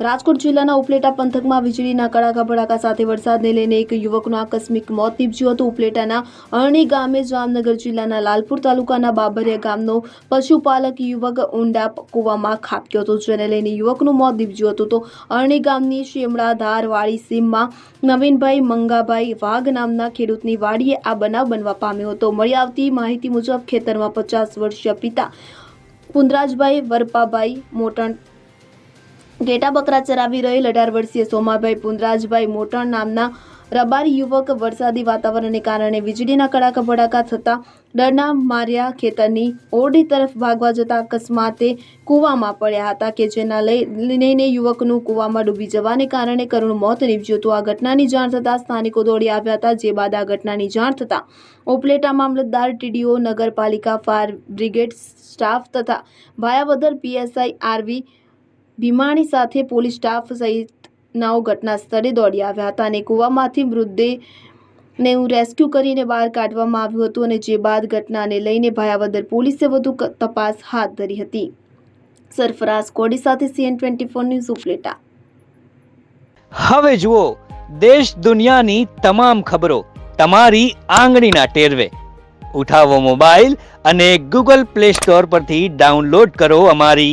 રાજકોટ જિલ્લાના ઉપલેટા પંથકમાં વીજળીના કડાકા ભડાકા સાથે વરસાદને લઈને એક યુવકનું આકસ્મિક મોત નીપજ્યું હતું. ઉપલેટાના અરણી ગામે જામનગર જિલ્લાના લાલપુર તાલુકાના બાબરિયા ગામનો પશુપાલક યુવક ઊંડા કૂવામાં ખાબક્યો હતો, જેને લઈને યુવકનું મોત નીપજ્યું હતું. તો અરણી ગામની શેમડા ધારવાડી સીમમાં નવીનભાઈ મંગાભાઈ વાઘ નામના ખેડૂતની વાડીએ આ બનાવ બનવા પામ્યો હતો. મળી આવતી માહિતી મુજબ ખેતરમાં પચાસ વર્ષીય પિતા પુંદરાજભાઈ વરપાભાઈ મોટણ ઘેટા બકરા ચરાવી રહેલ અઢાર વર્ષીય સોમાભાઈ પુંદરાજભાઈ મોટણ નામના રબારી યુવક વરસાદી વાતાવરણને કારણે વીજળીના કડાકા ભડાકા થતા ડરના માર્યા ખેતરની ઓરડી તરફ ભાગવા જતા અકસ્માતે કૂવામાં પડ્યા હતા કે જેના લઈ લઈને યુવકનું કૂવામાં ડૂબી જવાને કારણે કરુણ મોત નીપજ્યું હતું. આ ઘટનાની જાણ થતાં સ્થાનિકો દોડી આવ્યા હતા, જે બાદ આ ઘટનાની જાણ થતાં ઉપલેટા મામલતદાર ટીડીઓ, નગરપાલિકા ફાયર બ્રિગેડ સ્ટાફ તથા ભાયાવદર પીએસઆઈ આરવી ભીમાણી સાથે પોલીસ સ્ટાફ સહિતનાઓ ઘટના સ્થળે દોડી આવ્યા હતા અને કૂવામાંથી મૃતદેહને રેસ્ક્યુ કરીને બહાર કાઢવામાં આવ્યું હતું અને જે બાદ ઘટનાને લઈને ભાયાવદર પોલીસે વધુ તપાસ હાથ ધરી હતી. સરફરાઝ કોડી સાથે CN twenty four news Upleta. હવે જુઓ, દેશ દુનિયાની તમામ ખબરો તમારી આંગળીના ટેરવે. ઉઠાવો મોબાઈલ અને ગૂગલ પ્લે સ્ટોર પરથી ડાઉનલોડ કરો અમારી